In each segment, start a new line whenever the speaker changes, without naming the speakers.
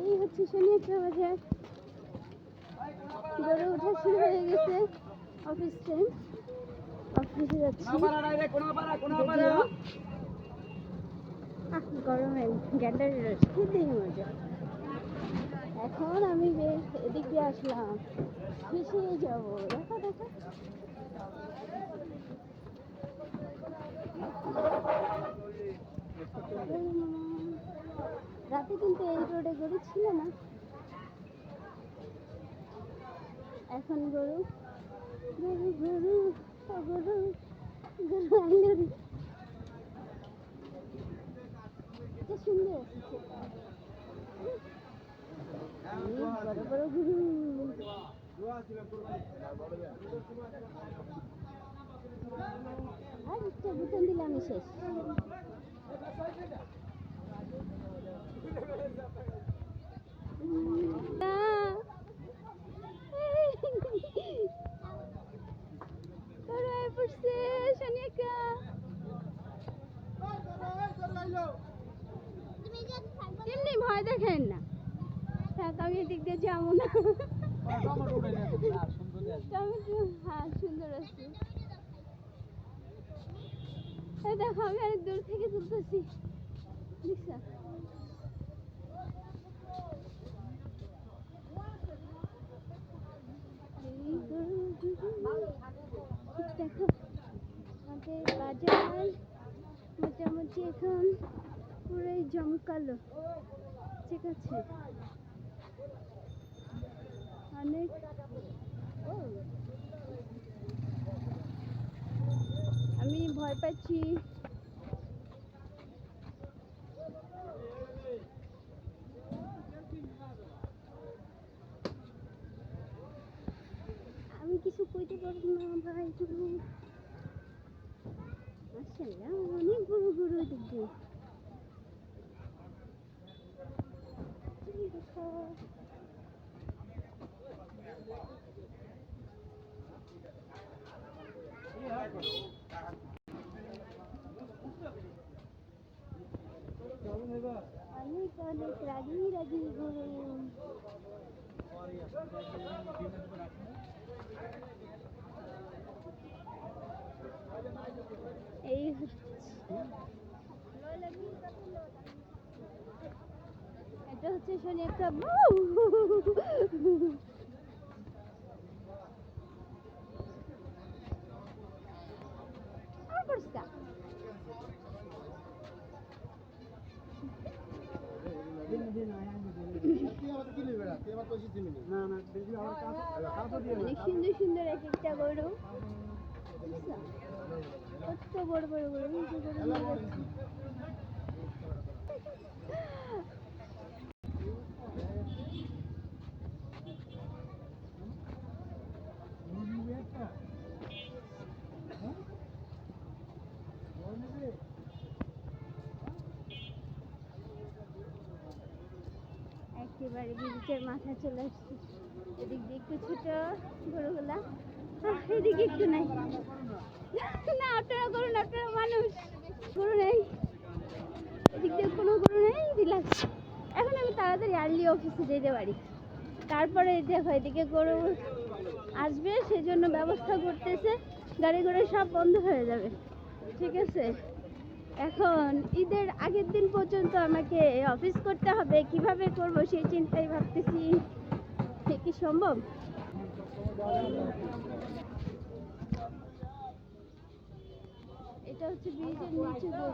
এই হচ্ছে শনিয়াচা বাজার গরু ওঠা শুরু হয়ে গেছে অফিস টাইম অফিসে যাচ্ছি গরমে গ্যান্ডারের রস মজা। এখন আমি এদিক দিয়ে আসলাম। ফিসে যাব। দেখো দেখো। রাতে কিন্তু এই রোডে গরু ছিল না। এখন গরু গরু গরু গরু গরু। কি সুন্দর। দিলাম শেষ। ভয় দেখেন না থাক আমি এদিক দিয়ে যাব না। টমেটো হ্যাঁ সুন্দর আছে। এই দেখো আমি অনেক দূর থেকে তুলতেছি। গরু, দেখো আমাদের বাজার। মোটামুটি এখন পুরোই জমকালো। ঠিক আছে? অনেক আমি ভয় পাচ্ছি। আমি কিছু কইতে পারব না ভাই মাশাআল্লাহ অনেক বড় বড় দেখি এই দেখো অনেক অনেক রাগি রাগি এই এটা হচ্ছে শনি একটা আর পরিষ্কার অনেক সুন্দর সুন্দর এক একটা গরু। কত বড় বড় গরু একেবারে ব্রিজের মাথায় চলে আসছি। এদিক দিয়ে একটু ছোট গরুগুলা। এদিকে একটু নাই। না, আপনারা করুন আপনারা মানুষ। গরু নেই। এদিক দিয়ে কোনো গরু নেই রিল্যাক্স এখন আমি তাড়াতাড়ি আর্লি অফিসে যেতে পারি। তারপরে দেখো, এদিকে গরু আসবে, সেজন্য ব্যবস্থা করতেছে। গাড়ি ঘোড়া সব বন্ধ হয়ে যাবে। ঠিক আছে? এখন ঈদের আগের দিন পর্যন্ত আমাকে অফিস করতে হবে, কীভাবে করব সেই চিন্তাই ভাবতেছি। কি সম্ভব? এটা হচ্ছে ব্রিজের নিচে দেখো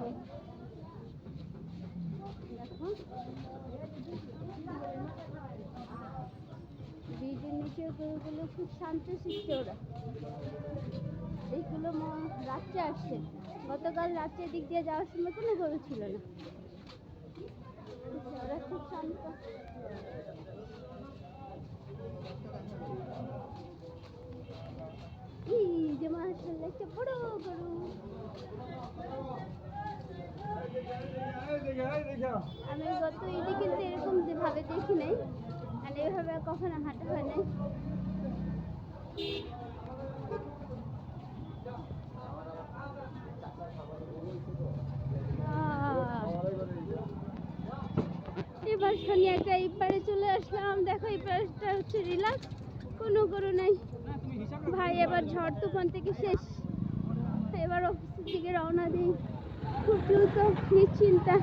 ব্রিজের নিচে গরুগুলো খুব শান্ত শিখছে ওরা। এইগুলো রাত্রে আসছে। গতকাল রাত্রে দিক দিয়ে যাওয়ার সময় কোনো গরু ছিল না। ওরা যে মাশাআল্লাহ, একটা বড় গরু। আমি গত ঈদে কিন্তু এরকম ভাবে দেখি নাই মানে এভাবে কখনো হাঁটা হয় নাই। আবার একটা এই চলে আসলাম। দেখো এই পাশটা হচ্ছে রিলাক্স কোনো গরু নাই। ভাই, এবার ঝড় তুফান থেকে শেষ। এবার অফিসের দিকে রওনা দিই। খুব দ্রুত, নিশ্চিন্তা।